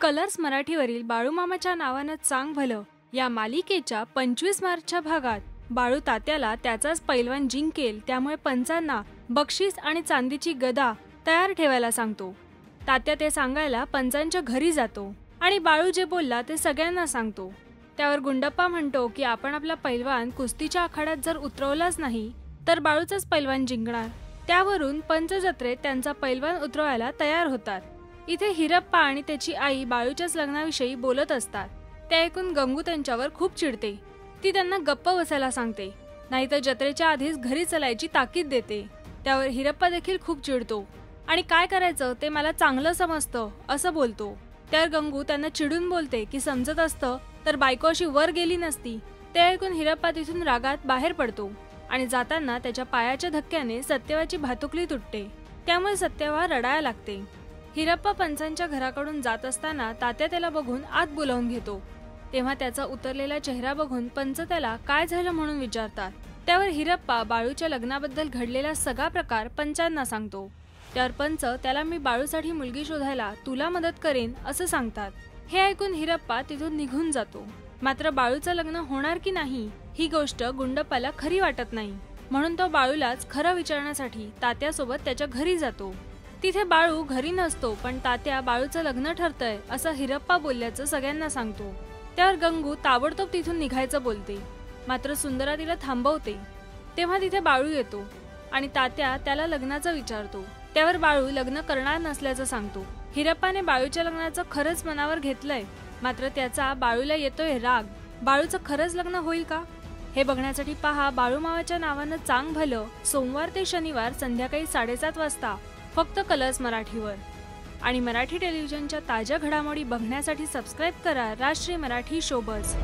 Colours मराठीवरील बाळूमामाच्या नावानं चांग भलं या मालिकेच्या पंचवीस मार्चच्या भागात. बाळू तात्याला त्याचाच पैलवान जिंकेल त्यामुळे पंचांना बक्षीस आणि चांदीची गदा तयार ठेवायला सांगतो. तात्या ते सांगायला पंचांच्या घरी जातो आणि बाळू जे बोलला ते सगळ्यांना सांगतो. त्यावर गुंडप्पा म्हणतो की आपण आपला पैलवान कुस्तीच्या आखाड्यात जर उतरवलाच नाही तर बाळूचाच पैलवान जिंकणार. त्यावरून पंचजत्रेत त्यांचा पैलवान उतरवायला तयार होतात. इथे हिरप्पा आणि त्याची आई बाळूच्याच लग्नाविषयी बोलत असतात. ते ऐकून गंगू त्यांच्यावर खूप चिडते. ती त्यांना गप्प बसायला सांगते. नाहीतर जत्रेच्या आधीच घरी चलायची ताकीद देते. त्यावर हिरप्पा देखील खूप चिडतो. आणि काय करायचं ते मला चांगलं समजतं असं बोलतो. त्यावर गंगू त्यांना चिडून बोलते की समजत असतं तर बायको अशी वर गेली नसती. ते ऐकून हिरप्पा तिथून रागात बाहेर पडतो आणि जाताना त्याच्या पायाच्या धक्क्याने सत्यवाची भातुकली तुटते. त्यामुळे सत्यवा रडायला लागते. हिरप्पा पंचांच्या घराकडून जात असताना तात्या त्याला बघून आत बोलावून घेतो. तेव्हा त्याचा उतरलेला चेहरा बघून पंच त्याला काय झालं म्हणून विचारतात. त्यावर हिरप्पा बाळूच्या लग्नाबद्दल घडलेला सगळा प्रकार पंचांना सांगतो. त्यावर पंच त्याला मी बाळूसाठी मुलगी शोधायला तुला मदत करेन असं सांगतात. हे ऐकून हिरप्पा तिथून निघून जातो. मात्र बाळूचं लग्न होणार की नाही ही गोष्ट गुंडप्पाला खरी वाटत नाही. म्हणून तो बाळूलाच खरं विचारण्यासाठी तात्यासोबत त्याच्या घरी जातो. तिथे बाळू घरी नसतो पण तात्या बाळूचं लग्न ठरतंय असं हिरप्पा बोलल्याचं सगळ्यांना सांगतो. त्यावर गंगू ताबडतोब तिथून निघायचं बोलते. मात्र सुंदरा तिला थांबवते. तेव्हा तिथे बाळू येतो आणि तात्या त्याला लग्नाचं विचारतो. त्यावर बाळू लग्न करणार नसल्याचं सांगतो. हिरप्पाने बाळूच्या लग्नाचं खरंच मनावर घेतलंय मात्र त्याचा बाळूला येतोय राग. बाळूचं खरंच लग्न होईल का? हे बघण्यासाठी पहा बाळूमावाच्या नावानं चांग भलं सोमवार ते शनिवार संध्याकाळी साडेसात वाजता फक्त कलर्स मराठीवर. आणि मराठी टेलिव्हिजनच्या ताज्या घडामोडी बघण्यासाठी सबस्क्राईब करा राष्ट्रीय मराठी शोबज.